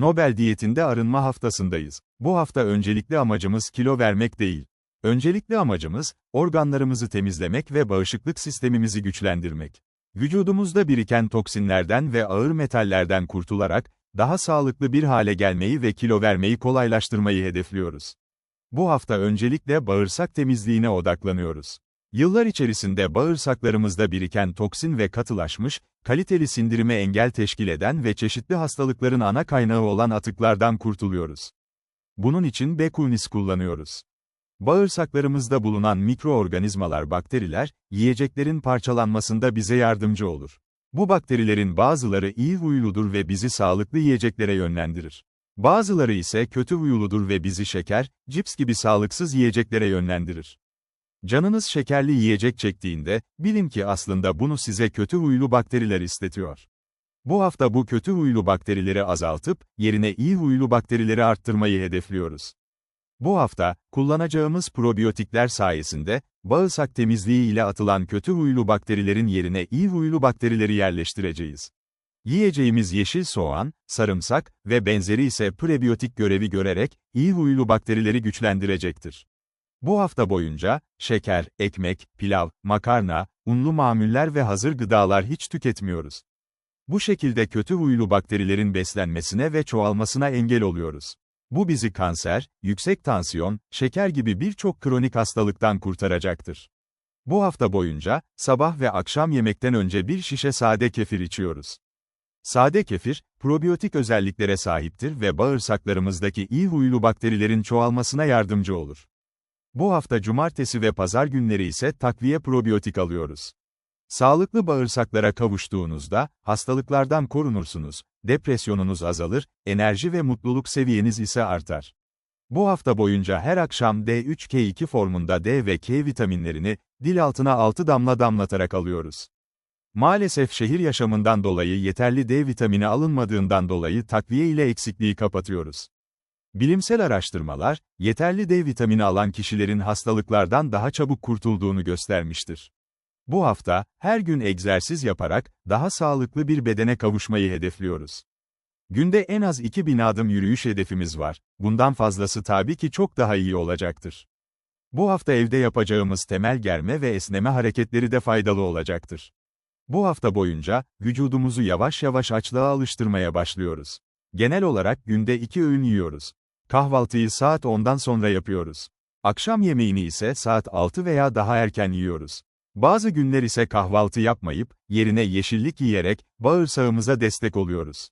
Nobel diyetinde arınma haftasındayız. Bu hafta öncelikli amacımız kilo vermek değil. Öncelikli amacımız, organlarımızı temizlemek ve bağışıklık sistemimizi güçlendirmek. Vücudumuzda biriken toksinlerden ve ağır metallerden kurtularak, daha sağlıklı bir hale gelmeyi ve kilo vermeyi kolaylaştırmayı hedefliyoruz. Bu hafta öncelikle bağırsak temizliğine odaklanıyoruz. Yıllar içerisinde bağırsaklarımızda biriken toksin ve katılaşmış, kaliteli sindirime engel teşkil eden ve çeşitli hastalıkların ana kaynağı olan atıklardan kurtuluyoruz. Bunun için Bekunis kullanıyoruz. Bağırsaklarımızda bulunan mikroorganizmalar bakteriler, yiyeceklerin parçalanmasında bize yardımcı olur. Bu bakterilerin bazıları iyi huyludur ve bizi sağlıklı yiyeceklere yönlendirir. Bazıları ise kötü huyludur ve bizi şeker, cips gibi sağlıksız yiyeceklere yönlendirir. Canınız şekerli yiyecek çektiğinde, bilin ki aslında bunu size kötü huylu bakteriler istetiyor. Bu hafta bu kötü huylu bakterileri azaltıp, yerine iyi huylu bakterileri arttırmayı hedefliyoruz. Bu hafta, kullanacağımız probiyotikler sayesinde, bağırsak temizliği ile atılan kötü huylu bakterilerin yerine iyi huylu bakterileri yerleştireceğiz. Yiyeceğimiz yeşil soğan, sarımsak ve benzeri ise prebiyotik görevi görerek, iyi huylu bakterileri güçlendirecektir. Bu hafta boyunca, şeker, ekmek, pilav, makarna, unlu mamuller ve hazır gıdalar hiç tüketmiyoruz. Bu şekilde kötü huylu bakterilerin beslenmesine ve çoğalmasına engel oluyoruz. Bu bizi kanser, yüksek tansiyon, şeker gibi birçok kronik hastalıktan kurtaracaktır. Bu hafta boyunca, sabah ve akşam yemekten önce bir şişe sade kefir içiyoruz. Sade kefir, probiyotik özelliklere sahiptir ve bağırsaklarımızdaki iyi huylu bakterilerin çoğalmasına yardımcı olur. Bu hafta cumartesi ve pazar günleri ise takviye probiyotik alıyoruz. Sağlıklı bağırsaklara kavuştuğunuzda, hastalıklardan korunursunuz, depresyonunuz azalır, enerji ve mutluluk seviyeniz ise artar. Bu hafta boyunca her akşam D3K2 formunda D ve K vitaminlerini, dil altına 6 damla damlatarak alıyoruz. Maalesef şehir yaşamından dolayı yeterli D vitamini alınmadığından dolayı takviye ile eksikliği kapatıyoruz. Bilimsel araştırmalar, yeterli D vitamini alan kişilerin hastalıklardan daha çabuk kurtulduğunu göstermiştir. Bu hafta, her gün egzersiz yaparak, daha sağlıklı bir bedene kavuşmayı hedefliyoruz. Günde en az 2000 adım yürüyüş hedefimiz var, bundan fazlası tabii ki çok daha iyi olacaktır. Bu hafta evde yapacağımız temel germe ve esneme hareketleri de faydalı olacaktır. Bu hafta boyunca, vücudumuzu yavaş yavaş açlığa alıştırmaya başlıyoruz. Genel olarak günde iki öğün yiyoruz. Kahvaltıyı saat 10'dan sonra yapıyoruz. Akşam yemeğini ise saat 6 veya daha erken yiyoruz. Bazı günler ise kahvaltı yapmayıp, yerine yeşillik yiyerek, bağırsağımıza destek oluyoruz.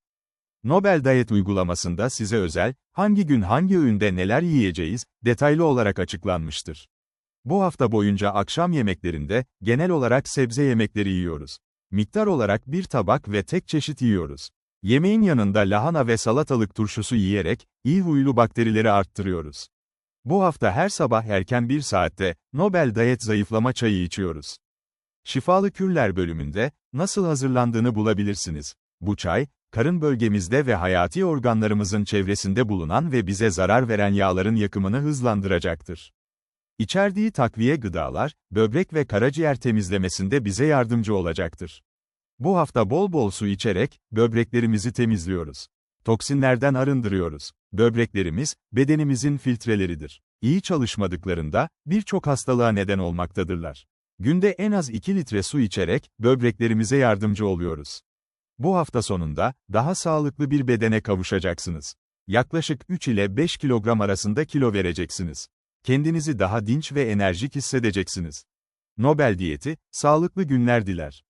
Nobel Diyet uygulamasında size özel, hangi gün hangi öğünde neler yiyeceğiz, detaylı olarak açıklanmıştır. Bu hafta boyunca akşam yemeklerinde, genel olarak sebze yemekleri yiyoruz. Miktar olarak bir tabak ve tek çeşit yiyoruz. Yemeğin yanında lahana ve salatalık turşusu yiyerek, iyi huylu bakterileri arttırıyoruz. Bu hafta her sabah erken bir saatte, Nobel Diyet zayıflama çayı içiyoruz. Şifalı Kürler bölümünde, nasıl hazırlandığını bulabilirsiniz. Bu çay, karın bölgemizde ve hayati organlarımızın çevresinde bulunan ve bize zarar veren yağların yakımını hızlandıracaktır. İçerdiği takviye gıdalar, böbrek ve karaciğer temizlemesinde bize yardımcı olacaktır. Bu hafta bol bol su içerek, böbreklerimizi temizliyoruz. Toksinlerden arındırıyoruz. Böbreklerimiz, bedenimizin filtreleridir. İyi çalışmadıklarında, birçok hastalığa neden olmaktadırlar. Günde en az 2 litre su içerek, böbreklerimize yardımcı oluyoruz. Bu hafta sonunda, daha sağlıklı bir bedene kavuşacaksınız. Yaklaşık 3 ile 5 kilogram arasında kilo vereceksiniz. Kendinizi daha dinç ve enerjik hissedeceksiniz. Nobel diyeti, sağlıklı günler diler.